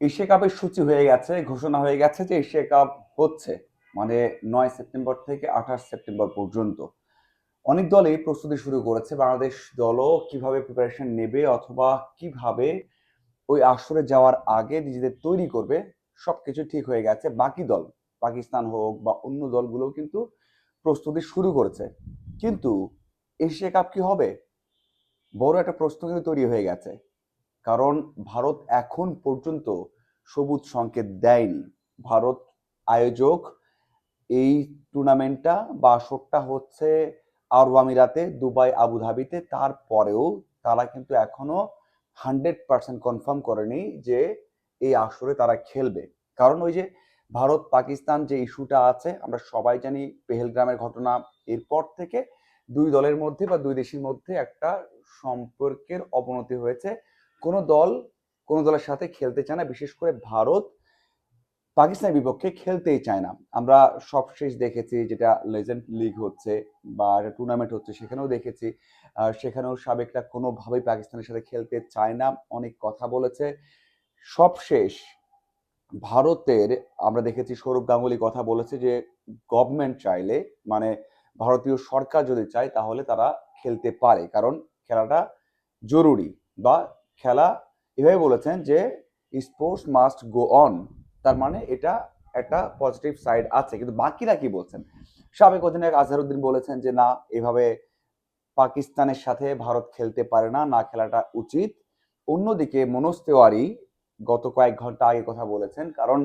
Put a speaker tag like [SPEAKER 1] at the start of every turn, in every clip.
[SPEAKER 1] Asia কাপের সূচি হয়ে গেছে, ঘোষণা হয়ে গেছে যে এশিয়া কাপ হচ্ছে মানে নয় সেপ্টেম্বর থেকে আঠাশ সেপ্টেম্বর পর্যন্ত। অনেক দলই প্রস্তুতি শুরু করেছে, বাংলাদেশ দলও কীভাবে প্রিপারেশন নেবে অথবা কীভাবে ওই আসরে যাওয়ার আগে নিজেদের তৈরি করবে, সবকিছু ঠিক হয়ে গেছে। বাকি দল, পাকিস্তান হোক বা অন্য দলগুলোও কিন্তু প্রস্তুতি শুরু করেছে। কিন্তু এশিয়া কাপ কি হবে? বড় একটা প্রশ্ন কিন্তু তৈরি হয়ে গেছে। কারণ ভারত এখন পর্যন্ত সবুজ সংকেত দেয়নি। ভারত আয়োজক এই টুর্নামেন্টটা বা আসরটা হচ্ছে আরব আমিরাতে, দুবাই, আবুধাবিতে। তারপরেও তারা কিন্তু এখনও হান্ড্রেড পার্সেন্ট কনফার্ম করেনি যে এই আসরে তারা খেলবে। কারণ ওই যে ভারত পাকিস্তান যে ইস্যুটা আছে, আমরা সবাই জানি পেহেলগ্রামের ঘটনা। এরপর থেকে দুই দলের মধ্যে বা দুই দেশের মধ্যে একটা সম্পর্কের অবনতি হয়েছে। কোনো দল কোনো দলের সাথে খেলতে চায় না, বিশেষ করে ভারত পাকিস্তানের বিপক্ষে খেলতেই চায় না। আমরা সবশেষ দেখেছি যেটা লেজেন্ড লিগ হচ্ছে বা একটা টুর্নামেন্ট হচ্ছে, সেখানেও দেখেছি। সেখানেও সাবেকরা কোনোভাবেই পাকিস্তানের সাথে খেলতে চায় না, অনেক কথা বলেছে। সবশেষ ভারতের আমরা দেখেছি সৌরভ গাঙ্গুলি কথা বলেছে যে গভর্নমেন্ট চাইলে মানে ভারতীয় সরকার যদি চায়, তাহলে তারা খেলতে পারে। কারণ খেলাটা জরুরি বা খেলা এভাবে বলেছেন যে স্পোর্টস মাস্ট গো অন তার মানে এটা একটা পজিটিভ সাইড আছে। কিন্তু বাকিরা কি বলছেন? সাবেক অধিনায়ক আজহারউদ্দিন বলেছেন যে, না, এভাবে পাকিস্তানের সাথে ভারত খেলতে পারে না না খেলাটা উচিত। অন্যদিকে মনোজ তেওয়ারি গত কয়েক ঘণ্টা আগে কথা বলেছেন, কারণ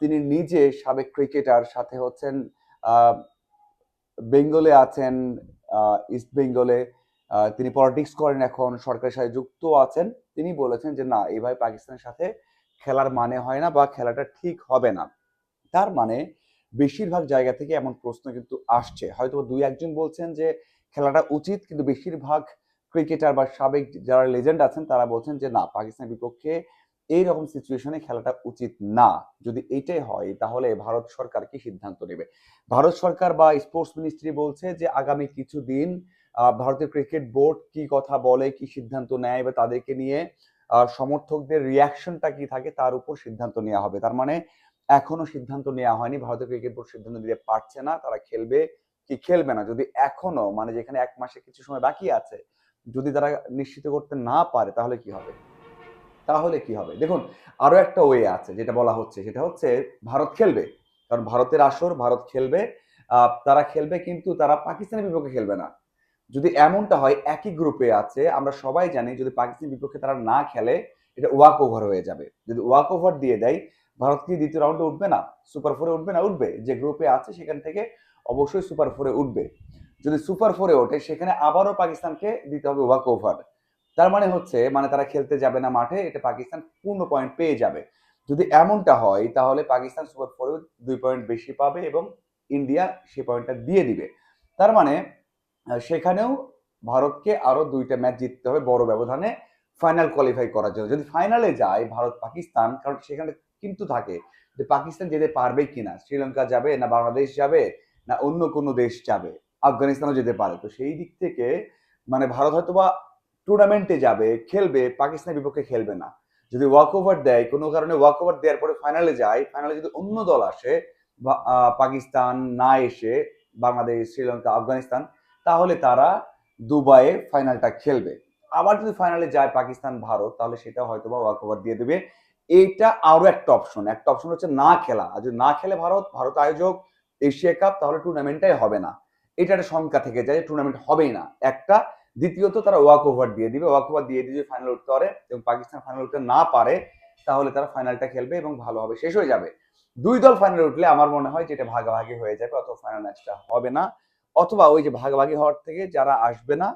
[SPEAKER 1] তিনি নিজে সাবেক ক্রিকেটার সাথে হচ্ছেন বেঙ্গলে আছেন ইস্ট বেঙ্গলে। তিনি পলিটিক্স করেন এখন সরকারের সাথে যুক্ত আছেন। তিনি বলেছেন যে না এভাবে পাকিস্তানের সাথে খেলার মানে হয় না বা খেলাটা ঠিক হবে না। তার মানে বেশিরভাগ জায়গা থেকে এমন প্রশ্ন কিন্তু আসছে। হয়তো দুই একজন বলছেন যে খেলাটা উচিত কিন্তু বেশিরভাগ ক্রিকেটার বা সাবেক যারা লেজেন্ড আছেন তারা বলছেন যে না পাকিস্তানের বিপক্ষে এইরকম সিচুয়েশনে খেলাটা উচিত না। যদি এটাই হয় তাহলে ভারত সরকার কি সিদ্ধান্ত নেবে? ভারত সরকার বা স্পোর্টস মিনিস্ট্রি বলছে যে আগামী কিছুদিন আহ, ভারতীয় ক্রিকেট বোর্ড কি কথা বলে, কি সিদ্ধান্ত নেয় বা তাদেরকে নিয়ে সমর্থকদের রিয়াকশনটা কি থাকে তার উপর সিদ্ধান্ত নেওয়া হবে। তার মানে এখনও সিদ্ধান্ত নেওয়া হয়নি। ভারতীয় ক্রিকেট বোর্ড সিদ্ধান্ত নিতে পারছে না। তারা খেলবে কি খেলবে না। যদি এখনও মানে যেখানে এক মাসে কিছু সময় বাকি আছে, যদি তারা নিশ্চিত করতে না পারে, তাহলে কি হবে? তাহলে কি হবে? দেখুন, আরও একটা ওয়ে আছে যেটা বলা হচ্ছে। সেটা হচ্ছে ভারত খেলবে। কারণ ভারতের আসর, ভারত খেলবে। তারা খেলবে কিন্তু তারা পাকিস্তানের বিপক্ষে খেলবে না। যদি এমনটা হয়, একই গ্রুপে আছে, আমরা সবাই জানি যদি পাকিস্তানের বিপক্ষে তারা না খেলে, এটা ওয়াক ওভার হয়ে যাবে। যদি ওয়াক ওভার দিয়ে দেয়, ভারত কি দ্বিতীয় রাউন্ডে উঠবে না? সুপার ফোরে উঠবে না? উঠবে। যে গ্রুপে আছে, সেখান থেকে অবশ্যই সুপার ফোরে উঠবে। যদি সুপার ফোরে ওঠে, সেখানে আবারও পাকিস্তানকে দিতে হবে ওয়াক ওভার। তার মানে হচ্ছে মানে তারা খেলতে যাবে না মাঠে, এটা পাকিস্তান পূর্ণ পয়েন্ট পেয়ে যাবে। যদি এমনটা হয়, তাহলে পাকিস্তান সুপার ফোরে দুই পয়েন্ট বেশি পাবে এবং ইন্ডিয়া সেই পয়েন্টটা দিয়ে দিবে। তার মানে সেখানেও ভারতকে আরও দুইটা ম্যাচ জিততে হবে বড় ব্যবধানে ফাইনাল কোয়ালিফাই করার জন্য। যদি ফাইনালে যায় ভারত পাকিস্তান, কারণ সেখানে কিন্তু থাকে যে পাকিস্তান যেতে পারবে কিনা, শ্রীলঙ্কা যাবে না বাংলাদেশ যাবে না অন্য কোনো দেশ যাবে, আফগানিস্তানও যেতে পারে। তো সেই দিক থেকে মানে ভারত হয়তো বা টুর্নামেন্টে যাবে, খেলবে, পাকিস্তানের বিপক্ষে খেলবে না। যদি ওয়াক ওভার দেয়, কোনো কারণে ওয়াক ওভার দেওয়ার পরে ফাইনালে যায় ফাইনালে যদি অন্য দল আসে পাকিস্তান না এসে বাংলাদেশ, শ্রীলঙ্কা, আফগানিস্তান তাহলে তারা দুবাইয়ে ফাইনালটা খেলবে। আবার যদি ফাইনালে যায় পাকিস্তান, ভারত, তাহলে সেটা হয়তো বা ওয়াক ওভার দিয়ে দেবে। এইটা আরও একটা অপশন একটা অপশন হচ্ছে না খেলা। আর যদি না খেলে ভারত ভারত আয়োজক এশিয়া কাপ, তাহলে টুর্নামেন্টটাই হবে না। এটা একটা শঙ্কা থেকে যায় টুর্নামেন্ট হবেই না। একটা, দ্বিতীয়ত তারা ওয়াক ওভার দিয়ে দিবে। ওয়াক ওভার দিয়ে দিয়ে ফাইনাল উঠতে পারে এবং পাকিস্তান ফাইনাল উঠতে না পারে, তাহলে তারা ফাইনালটা খেলবে এবং ভালোভাবে শেষ হয়ে যাবে। দুই দল ফাইনালে উঠলে আমার মনে হয় যে এটা ভাগাভাগি হয়ে যাবে অথবা ফাইনাল ম্যাচটা হবে না। অথবা ওই যে ভাগাভাগি হওয়ার থেকে যারা আসবে না,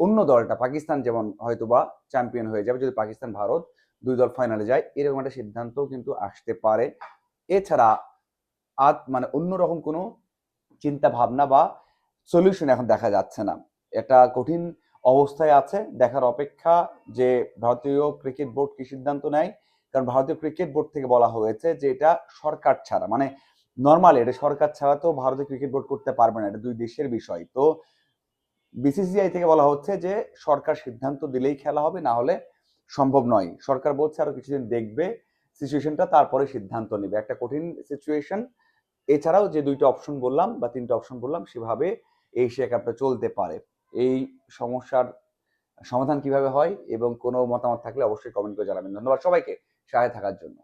[SPEAKER 1] অন্য দলটা, পাকিস্তান যেমন হয়তো বা চ্যাম্পিয়ন হয়ে যাবে, যদি পাকিস্তান, ভারত দুই দল ফাইনালে যায়, এরকম একটা সিদ্ধান্তও কিন্তু আসতে পারে। এছাড়া আজ মানে অন্যরকম কোনো চিন্তা ভাবনা বা সলিউশন এখন দেখা যাচ্ছে না। এটা কঠিন অবস্থায় আছে, দেখার অপেক্ষা যে ভারতীয় ক্রিকেট বোর্ড কি সিদ্ধান্ত নেয়, কারণ ভারতীয় ক্রিকেট বোর্ড থেকে বলা হয়েছে যে এটা সরকার ছাড়া মানে নর্মালি এটা সরকার ছাড়া তো ভারতীয় ক্রিকেট বোর্ড করতে পারবে না, এটা দুই দেশের বিষয়। তো বিসিসিআই থেকে বলা হচ্ছে যে, সরকার সিদ্ধান্ত দিলেই খেলা হবে, না হলে সম্ভব নয়। সরকার বলছে আরও কিছুদিন দেখবে সিচুয়েশনটা তারপরে সিদ্ধান্ত নেবে। একটা কঠিন সিচুয়েশন এছাড়াও যে দুইটা অপশন বললাম বা তিনটা অপশন বললাম, সেভাবে এশিয়া কাপটা চলতে পারে। এই সমস্যার সমাধান কীভাবে হয় এবং কোনো মতামত থাকলে অবশ্যই কমেন্ট করে জানাবেন। ধন্যবাদ সবাইকে সহায় থাকার জন্য।